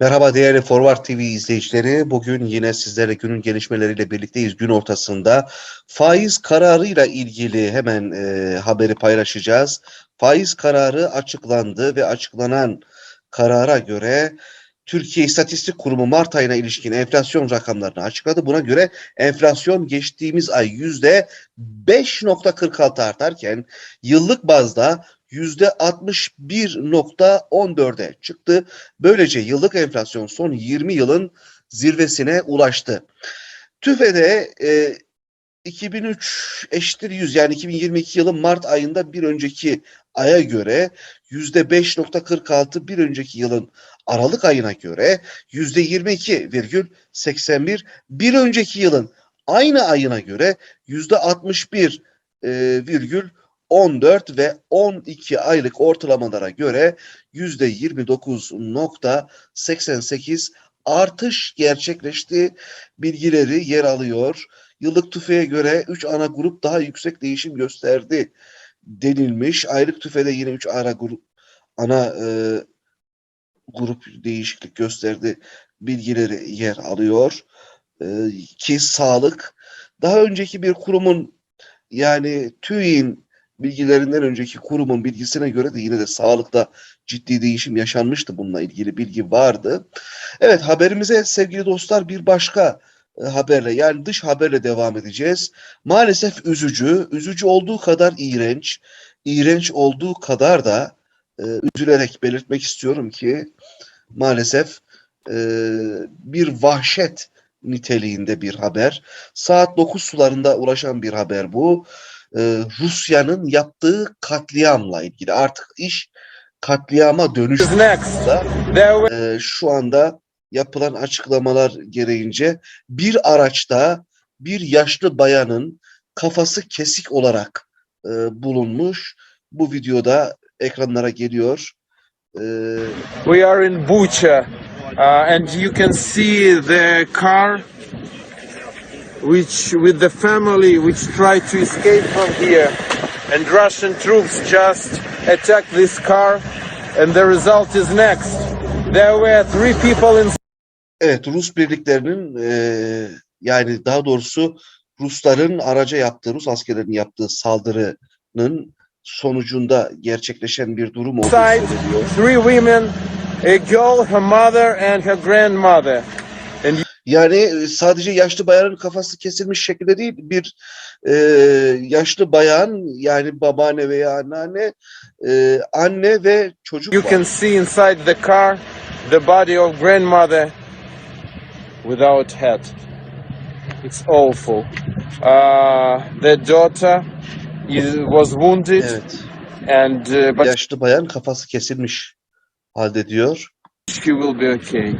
Merhaba değerli Forward TV izleyicileri. Bugün yine sizlerle günün gelişmeleriyle birlikteyiz. Gün ortasında faiz kararıyla ilgili hemen e, haberi paylaşacağız. Faiz kararı açıklandı ve açıklanan karara göre Türkiye İstatistik Kurumu Mart ayına ilişkin enflasyon rakamlarını açıkladı. Buna göre enflasyon geçtiğimiz ay yüzde 5.46 artarken yıllık bazda %61.14'e çıktı. Böylece yıllık enflasyon son 20 yılın zirvesine ulaştı. TÜFE'de e, 2003 eşittir 100 yani 2022 yılın Mart ayında bir önceki aya göre yüzde 5.46 bir önceki yılın Aralık ayına göre yüzde 22,81 bir önceki yılın aynı ayına göre yüzde 61 e, virgül 14 ve 12 aylık ortalamalara göre %29.88 artış gerçekleşti bilgileri yer alıyor. Yıllık tüfeğe göre 3 ana grup daha yüksek değişim gösterdi denilmiş. Aylık tüfede yine 3 ana grup ana e, grup değişiklik gösterdi bilgileri yer alıyor. E, ki sağlık daha önceki bir kurumun yani TÜİ'nin bilgilerinden önceki kurumun bilgisine göre de yine de sağlıkta ciddi değişim yaşanmıştı bununla ilgili bilgi vardı. Evet haberimize sevgili dostlar bir başka e, haberle yani dış haberle devam edeceğiz. Maalesef üzücü, üzücü olduğu kadar iğrenç, iğrenç olduğu kadar da e, üzülerek belirtmek istiyorum ki maalesef e, bir vahşet niteliğinde bir haber. Saat 9 sularında ulaşan bir haber bu e, Rusya'nın yaptığı katliamla ilgili. Artık iş katliama dönüştü. E, şu anda yapılan açıklamalar gereğince bir araçta bir yaşlı bayanın kafası kesik olarak e, bulunmuş. Bu videoda ekranlara geliyor. E, We are in Bucha, uh, and you can see the car which with the family which tried to escape from here and Russian troops just attacked this car and the result is next. There were three people in evet Rus birliklerinin e, yani daha doğrusu Rusların araca yaptığı, Rus askerlerinin yaptığı saldırının sonucunda gerçekleşen bir durum olduğu söyleniyor. Three women, a girl, her mother and her grandmother. Yani e, sadece yaşlı bayanın kafası kesilmiş şekilde değil bir e, yaşlı bayan yani babaanne veya anneanne e, anne ve çocuk You var. can see inside the car the body of grandmother without head. It's awful. Uh, the daughter is, was wounded, Evet. and uh, but Yaşlı bayan kafası kesilmiş halde diyor. she will be okay.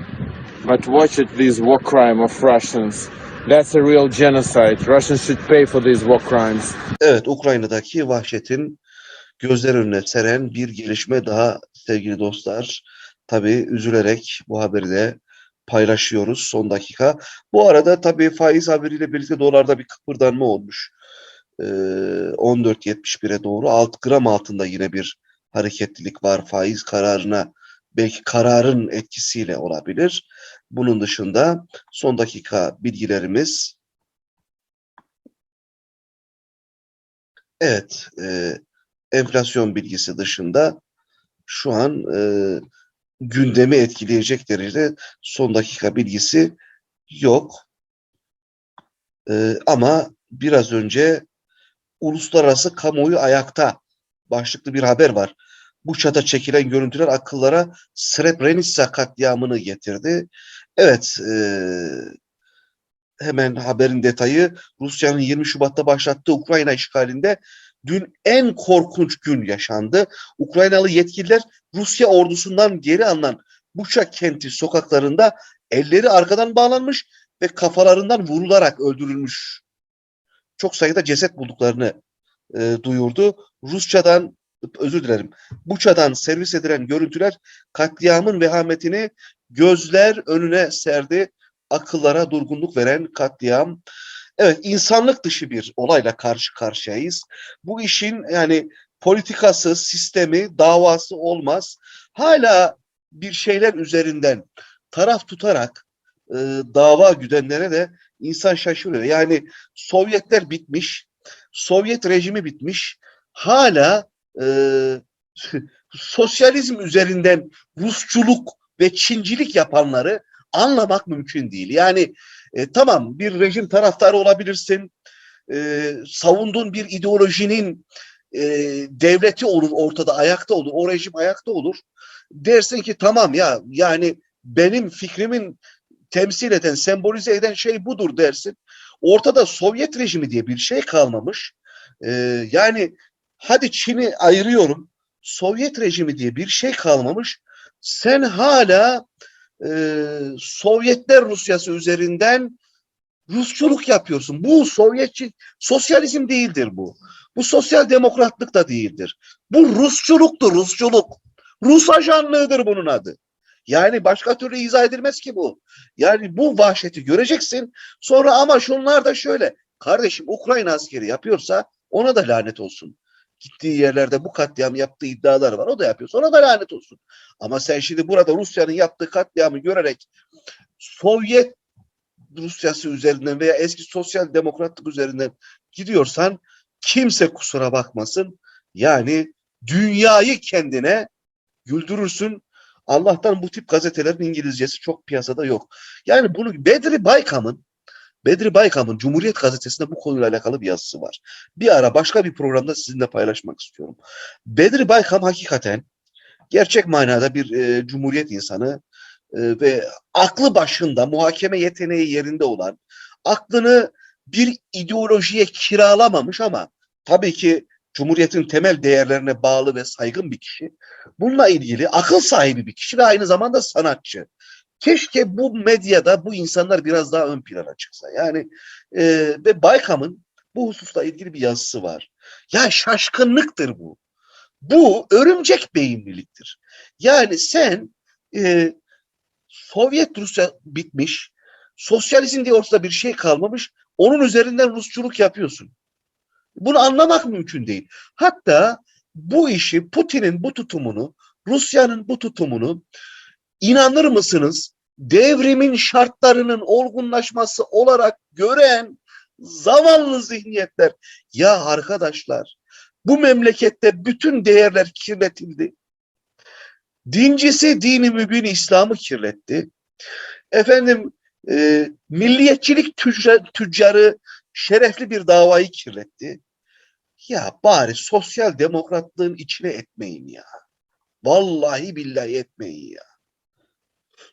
But watch it, this war crime of Russians. That's a real genocide. Russians should pay for these war crimes. Evet Ukrayna'daki vahşetin gözler önüne seren bir gelişme daha sevgili dostlar. Tabii üzülerek bu haberi de paylaşıyoruz son dakika. Bu arada tabii faiz haberiyle birlikte dolarda bir kıpırdanma olmuş. Ee, 14.71'e doğru 6 gram altında yine bir hareketlilik var faiz kararına. Belki kararın etkisiyle olabilir. Bunun dışında son dakika bilgilerimiz Evet, e, enflasyon bilgisi dışında şu an e, gündemi etkileyecek derecede son dakika bilgisi yok. E, ama biraz önce uluslararası kamuoyu ayakta başlıklı bir haber var. Bu çekilen görüntüler akıllara Srebrenica katliamını getirdi. Evet, e, hemen haberin detayı Rusya'nın 20 Şubat'ta başlattığı Ukrayna işgalinde dün en korkunç gün yaşandı. Ukraynalı yetkililer Rusya ordusundan geri alınan Buça kenti sokaklarında elleri arkadan bağlanmış ve kafalarından vurularak öldürülmüş. Çok sayıda ceset bulduklarını e, duyurdu. Rusçadan özür dilerim. Buça'dan servis edilen görüntüler katliamın vehametini gözler önüne serdi akıllara durgunluk veren katliam. Evet insanlık dışı bir olayla karşı karşıyayız. Bu işin yani politikası, sistemi, davası olmaz. Hala bir şeyler üzerinden taraf tutarak e, dava güdenlere de insan şaşırıyor. Yani Sovyetler bitmiş, Sovyet rejimi bitmiş, hala e, sosyalizm üzerinden Rusçuluk ve Çincilik yapanları anlamak mümkün değil. Yani e, tamam bir rejim taraftarı olabilirsin, e, savunduğun bir ideolojinin e, devleti olur ortada ayakta olur, o rejim ayakta olur. Dersin ki tamam ya yani benim fikrimin temsil eden, sembolize eden şey budur dersin. Ortada Sovyet rejimi diye bir şey kalmamış. E, yani hadi Çin'i ayırıyorum. Sovyet rejimi diye bir şey kalmamış. Sen hala e, Sovyetler Rusyası üzerinden Rusçuluk yapıyorsun. Bu Sovyetçi, sosyalizm değildir bu. Bu sosyal demokratlık da değildir. Bu Rusçuluktur, Rusçuluk. Rus ajanlığıdır bunun adı. Yani başka türlü izah edilmez ki bu. Yani bu vahşeti göreceksin. Sonra ama şunlar da şöyle. Kardeşim Ukrayna askeri yapıyorsa ona da lanet olsun. Gittiği yerlerde bu katliam yaptığı iddialar var. O da yapıyorsa ona da lanet olsun. Ama sen şimdi burada Rusya'nın yaptığı katliamı görerek Sovyet Rusyası üzerinden veya eski sosyal demokratlık üzerinden gidiyorsan kimse kusura bakmasın. Yani dünyayı kendine güldürürsün. Allah'tan bu tip gazetelerin İngilizcesi çok piyasada yok. Yani bunu Bedri Baykam'ın Bedri Baykam'ın Cumhuriyet Gazetesi'nde bu konuyla alakalı bir yazısı var. Bir ara başka bir programda sizinle paylaşmak istiyorum. Bedri Baykam hakikaten gerçek manada bir e, cumhuriyet insanı e, ve aklı başında muhakeme yeteneği yerinde olan aklını bir ideolojiye kiralamamış ama tabii ki Cumhuriyet'in temel değerlerine bağlı ve saygın bir kişi. Bununla ilgili akıl sahibi bir kişi ve aynı zamanda sanatçı. Keşke bu medyada bu insanlar biraz daha ön plana çıksa. Yani e, ve Baykam'ın bu hususla ilgili bir yazısı var. Ya şaşkınlıktır bu. Bu örümcek beyinliliktir. Yani sen e, Sovyet Rusya bitmiş, sosyalizm diye ortada bir şey kalmamış, onun üzerinden Rusçuluk yapıyorsun. Bunu anlamak mümkün değil. Hatta bu işi Putin'in bu tutumunu, Rusya'nın bu tutumunu inanır mısınız? Devrimin şartlarının olgunlaşması olarak gören zavallı zihniyetler. Ya arkadaşlar bu memlekette bütün değerler kirletildi. Dincisi dini mübin İslam'ı kirletti. Efendim e, milliyetçilik tüccar, tüccarı şerefli bir davayı kirletti. Ya bari sosyal demokratlığın içine etmeyin ya. Vallahi billahi etmeyin ya.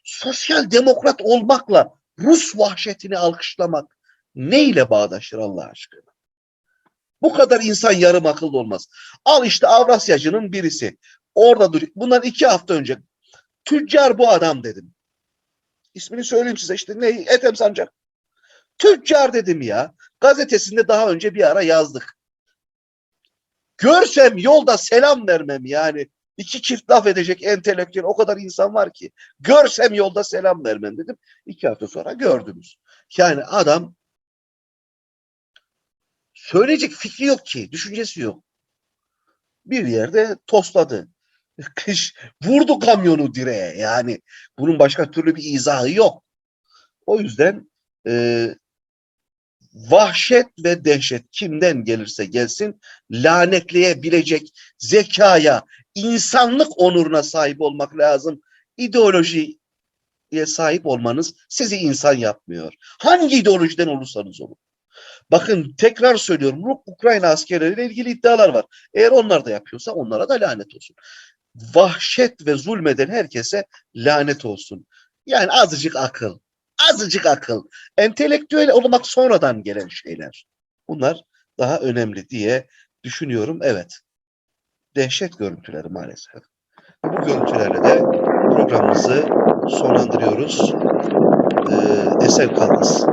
Sosyal demokrat olmakla Rus vahşetini alkışlamak neyle bağdaşır Allah aşkına? Bu kadar insan yarım akıllı olmaz. Al işte Avrasyacının birisi. Orada dur. Bundan iki hafta önce tüccar bu adam dedim. İsmini söyleyeyim size işte ne? Ethem Sancak. Tüccar dedim ya. Gazetesinde daha önce bir ara yazdık. Görsem yolda selam vermem yani. İki çift laf edecek entelektüel o kadar insan var ki. Görsem yolda selam vermem dedim. İki hafta sonra gördünüz. Yani adam söyleyecek fikri yok ki. Düşüncesi yok. Bir yerde tosladı. Kış vurdu kamyonu direğe. Yani bunun başka türlü bir izahı yok. O yüzden e, vahşet ve dehşet kimden gelirse gelsin lanetleyebilecek zekaya, insanlık onuruna sahip olmak lazım. İdeolojiye sahip olmanız sizi insan yapmıyor. Hangi ideolojiden olursanız olun. Bakın tekrar söylüyorum Ukrayna askerleriyle ilgili iddialar var. Eğer onlar da yapıyorsa onlara da lanet olsun. Vahşet ve zulmeden herkese lanet olsun. Yani azıcık akıl, azıcık akıl. Entelektüel olmak sonradan gelen şeyler. Bunlar daha önemli diye düşünüyorum. Evet. Dehşet görüntüleri maalesef. Bu görüntülerle de programımızı sonlandırıyoruz. Ee, esen kalınız.